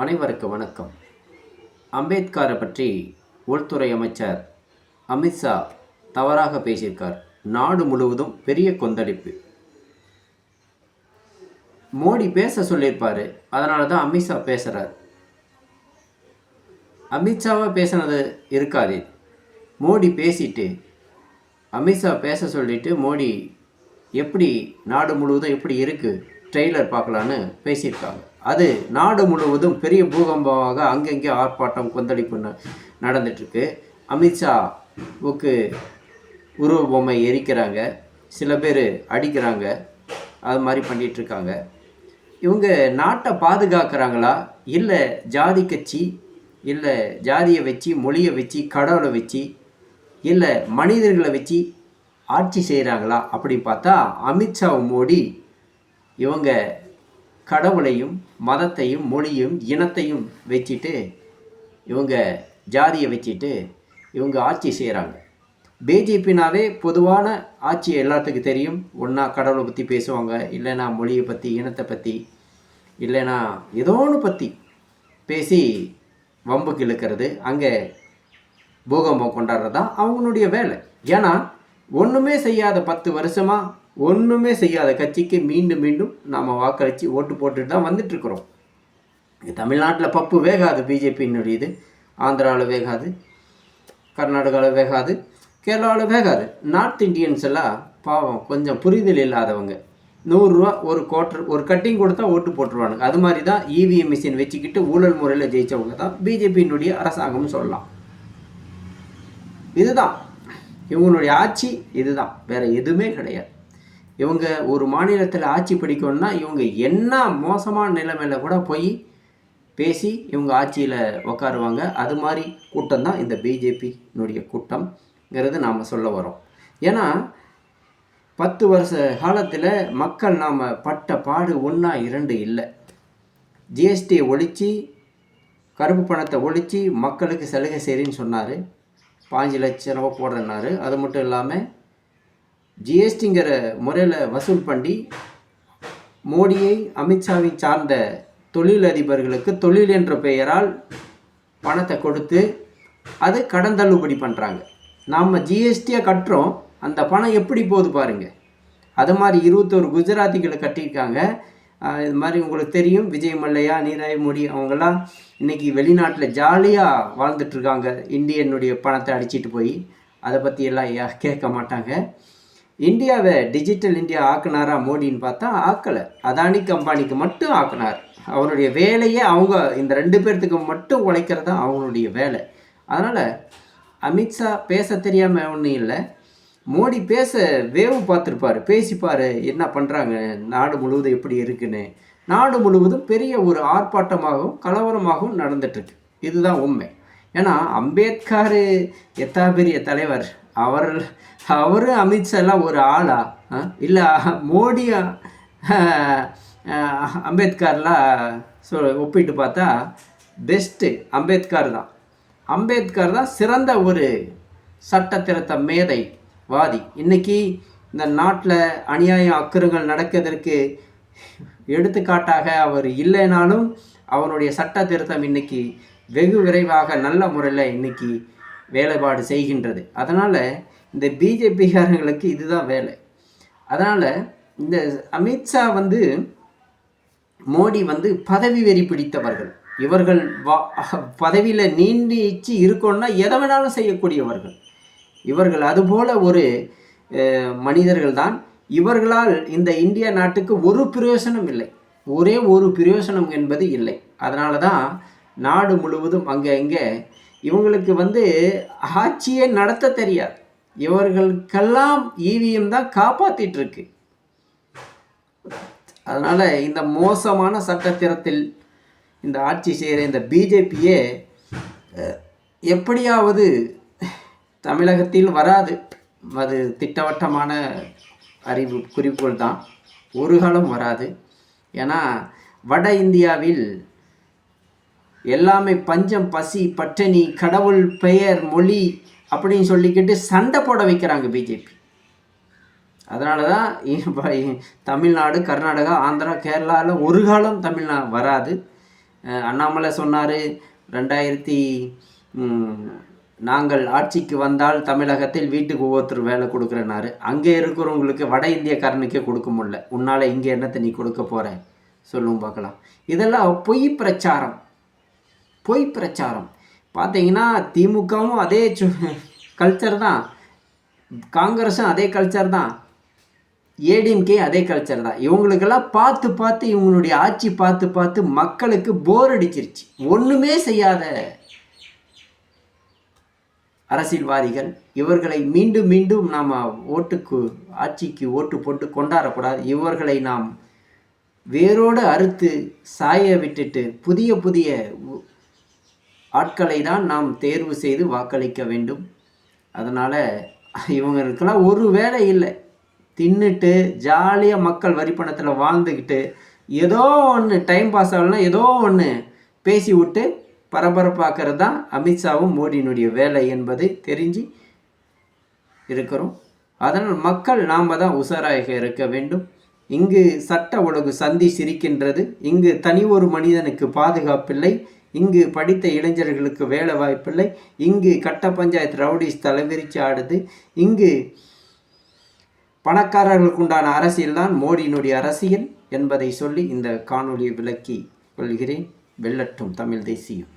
அனைவருக்கு வணக்கம். அம்பேத்கரை பற்றி உள்துறை அமைச்சர் அமித்ஷா தவறாக பேசியிருக்கார். நாடு முழுவதும் பெரிய கொந்தளிப்பு. மோடி பேச சொல்லியிருப்பார். அதனால தான் அமித்ஷா பேசுகிறார் அமித்ஷாவாக பேசுனது இருக்காது. மோடி பேசிட்டு அமித்ஷா பேச சொல்லிட்டு மோடி எப்படி நாடு முழுவதும் எப்படி இருக்குது ட்ரெய்லர் பார்க்கலான்னு பேசியிருக்காங்க. அது நாடு முழுவதும் பெரிய பூகம்பமாக அங்கங்கே ஆர்ப்பாட்டம் கொந்தளிப்பு ந- நடந்துட்டுருக்கு. அமித்ஷாவுக்கு உருவ பொம்மை எரிக்கிறாங்க. சில பேர் அடிக்கிறாங்க. அது மாதிரி பண்ணிகிட்ருக்காங்க இவங்க நாட்டை பாதுகாக்கிறாங்களா? இல்லை ஜாதி கட்சி? இல்லை ஜாதியை வச்சு மொழியை வச்சு கடவுளை வச்சு இல்லை மனிதர்களை வச்சு ஆட்சி செய்கிறாங்களா? அப்படி பார்த்தா அமித்ஷா மோடி இவங்க கடவுளையும் மதத்தையும் மொழியும் இனத்தையும் வச்சுட்டு இவங்க ஜாதியை வச்சுட்டு இவங்க ஆட்சி செய்கிறாங்க பிஜேபினாவே பொதுவான ஆட்சி எல்லாத்துக்கும் தெரியும். ஒன்றா கடவுளை பற்றி பேசுவாங்க இல்லைனா மொழியை பற்றி இனத்தை பற்றி இல்லைன்னா ஏதோ ஒன்று பற்றி பேசி வம்புக்கு இழுக்கிறது அங்கே பூகம்பம் கொண்டாடுறது தான் அவங்களுடைய வேலை. ஏன்னா ஒன்றுமே செய்யாத பத்து வருஷமாக ஒன்றுமே செய்யாத கட்சிக்கு மீண்டும் மீண்டும் நாம் வாக்களித்து ஓட்டு போட்டுட்டு தான் வந்துட்டுருக்குறோம். தமிழ்நாட்டில் பப்பு வேகாது பிஜேபியினுடையது. ஆந்திராவில் வேகாது கர்நாடகாவில் வேகாது கேரளாவில் வேகாது. நார்த் இந்தியன்ஸ் எல்லாம் பாவம் கொஞ்சம் புரிதல் இல்லாதவங்க. நூறுரூவா ஒரு குவார்டர் ஒரு கட்டிங் கொடுத்தா ஓட்டு போட்டுருவானுங்க. அது மாதிரி தான் இவிஎம் மிஷின் வச்சுக்கிட்டு ஊழல் முறையில் ஜெயிச்சவங்க தான் பிஜேபியினுடைய அரசாங்கம்னு சொல்லலாம். இதுதான். இவங்களுடைய ஆட்சி இதுதான். வேற எதுவுமே கிடையாது. இவங்க ஒரு மாநிலத்தில் ஆட்சி பிடிக்கணும்னா இவங்க என்ன மோசமான நிலைமையில் கூட போய் பேசி இவங்க ஆட்சியில் உட்காருவாங்க அது மாதிரி கூட்டம் தான் இந்த பிஜேபியினுடைய கூட்டம்ங்கிறது நாம் சொல்ல வரோம் ஏன்னா பத்து வருஷ காலத்தில் மக்கள் நாம் பட்ட பாடு ஒன்றா இரண்டு இல்லை. ஜிஎஸ்டியை ஒழித்து கருப்பு பணத்தை ஒழித்து மக்களுக்கு சலுகை சரின்னு சொன்னார். பாஞ்சு லட்ச ரூபா போடுறேன்னாரு. அது மட்டும் இல்லாமல் ஜிஎஸ்டிங்கிற முறையில் வசூல் பண்ணி மோடியை அமித்ஷாவை சார்ந்த தொழிலதிபர்களுக்கு தொழில் என்ற பெயரால் பணத்தை கொடுத்து அது கடன் தள்ளுபடி பண்ணுறாங்க நாம் ஜிஎஸ்டியாக கட்டுறோம் அந்த பணம் எப்படி போகுது பாருங்கள் அது மாதிரி இருபத்தோரு குஜராத்திகளை கட்டியிருக்காங்க. இது மாதிரி உங்களுக்கு தெரியும் விஜய் மல்லையா நீராய் மோடி அவங்கெல்லாம் இன்னைக்கு வெளிநாட்டில் ஜாலியாக வாழ்ந்துட்டுருக்காங்க இந்தியனுடைய பணத்தை அடிச்சிட்டு போய் அதை பற்றியெல்லாம் கேட்க மாட்டாங்க. இந்தியாவை டிஜிட்டல் இந்தியா ஆக்குனாரா மோடின்னு பார்த்தா ஆக்கலை. அதானி கம்பானிக்கு மட்டும் ஆக்குனார். அவருடைய வேலையே அவங்க இந்த ரெண்டு பேர்த்துக்கு மட்டும் உழைக்கிறது தான் அவங்களுடைய வேலை. அதனால் அமித்ஷா பேச தெரியாமல் ஒன்றும் இல்லை. மோடி பேச வேவு பார்த்துருப்பாரு. பேசிப்பார் என்ன பண்ணுறாங்க நாடு முழுவதும் எப்படி இருக்குன்னு. நாடு முழுவதும் பெரிய ஒரு ஆர்ப்பாட்டமாகவும் கலவரமாகவும் நடந்துட்டுருக்கு இதுதான் உண்மை. ஏன்னா அம்பேத்கர் எத்தா பெரிய தலைவர் அவர் அவர் அமித்ஷா எல்லாம் ஒரு ஆளா? இல்லை மோடி அம்பேத்கர்லாம் சொ ஒப்பிட்டு பார்த்தா பெஸ்ட்டு அம்பேத்கர் தான். அம்பேத்கர் தான் சிறந்த ஒரு சட்ட திருத்த மேதை வாதி இன்றைக்கி இந்த நாட்டில் அநியாயம் அக்கறங்கள் நடக்கிறதற்கு எடுத்துக்காட்டாக அவர் இல்லைனாலும் அவருடைய சட்ட திருத்தம் இன்னைக்கு வெகு விரைவாக நல்ல முறையில் இன்னைக்கு வேலைப்பாடு செய்கின்றது. அதனால் இந்த பிஜேபிக்காரங்களுக்கு இதுதான் வேலை. அதனால் இந்த அமித்ஷா வந்து மோடி வந்து பதவி வெறி பிடித்தவர்கள். இவர்கள் வா பதவியில் நீண்டிச்சு இருக்கணும்னா எதை வேணாலும் செய்யக்கூடியவர்கள். இவர்கள் அதுபோல ஒரு மனிதர்கள் தான் இவர்களால் இந்த இந்திய நாட்டுக்கு ஒரு பிரயோசனம் இல்லை. ஒரே ஒரு பிரயோசனம் என்பது இல்லை. அதனால தான் நாடு முழுவதும் அங்கே இங்கே இவங்களுக்கு வந்து ஆட்சியே நடத்த தெரியாது. இவர்களுக்கெல்லாம் ஈவிஎம் தான் காப்பாற்றிட்டுருக்கு அதனால் இந்த மோசமான சட்டத்திரத்தில் இந்த ஆட்சி செய்கிற இந்த பிஜேபியே எப்படியாவது தமிழகத்தில் வராது. அது திட்டவட்டமான அறிவு குறிப்புகள் தான் ஒரு காலம் வராது. ஏன்னா வட இந்தியாவில் எல்லாமே பஞ்சம் பசி பட்டினி கடவுள் பெயர் மொழி அப்படின்னு சொல்லிக்கிட்டு சண்டை போட வைக்கிறாங்க பிஜேபி. அதனால தான் தமிழ்நாடு கர்நாடகா ஆந்திரா கேரளாவில் ஒரு காலம் தமிழ்நா வராது. அண்ணாமலை சொன்னார் ரெண்டாயிரத்தி நாங்கள் ஆட்சிக்கு வந்தால் தமிழகத்தில் வீட்டுக்கு ஒவ்வொருத்தர் வேலை கொடுக்குறேனாரு அங்கே இருக்கிறவங்களுக்கு வட இந்தியக்காரனுக்கே கொடுக்க முடில உன்னால் இங்கே என்னத்தை நீ கொடுக்க போகிற சொல்லும் பார்க்கலாம். இதெல்லாம் பொய் பிரச்சாரம். பொய் பிரச்சாரம். பார்த்தீங்கன்னா திமுகவும் அதே கல்ச்சர் தான். காங்கிரஸும் அதே கல்ச்சர் தான். ஏடிஎம்கே அதே கல்ச்சர் தான். இவங்களுக்கெல்லாம் பார்த்து பார்த்து இவங்களுடைய ஆட்சி பார்த்து பார்த்து மக்களுக்கு போர் அடிச்சிருச்சு. ஒன்றுமே செய்யாத அரசியல்வாதிகள். இவர்களை மீண்டும் மீண்டும் நாம் ஓட்டுக்கு ஆட்சிக்கு ஓட்டு போட்டு கொண்டாடக்கூடாது. இவர்களை நாம் வேரோடு அறுத்து சாய விட்டுட்டு புதிய புதிய உ- ஆட்களை தான் நாம் தேர்வு செய்து வாக்களிக்க வேண்டும். அதனால் இவங்களுக்கெல்லாம் ஒரு வேலை இல்லை. தின்னுட்டு ஜாலியாக மக்கள் வரிப்பணத்தில் வாழ்ந்துக்கிட்டு ஏதோ ஒன்று டைம் பாஸ் ஆகலன்னா ஏதோ ஒன்று பேசி விட்டு பரபரப்பாக்கிறது தான் அமித்ஷாவும் மோடியினுடைய வேலை என்பது தெரிஞ்சு இருக்கிறோம். அதனால் மக்கள் நாம் தான் உஷாராக இருக்க வேண்டும். இங்கு சட்ட ஒழுங்கு சந்தி சிரிக்கின்றது. இங்கு தனி ஒரு மனிதனுக்கு பாதுகாப்பில்லை. இங்கு படித்த இளைஞர்களுக்கு வேலை வாய்ப்பில்லை. இங்கு கட்ட பஞ்சாயத்து ரவுடிஸ் தலைவிரிச்சு ஆடுது. இங்கு பணக்காரர்களுக்கு உண்டான அரசியல் தான் மோடியினுடைய அரசியல் என்பதை சொல்லி இந்த காணொலியை விளக்கி கொள்கிறேன். வெல்லட்டும் தமிழ் தேசியம்.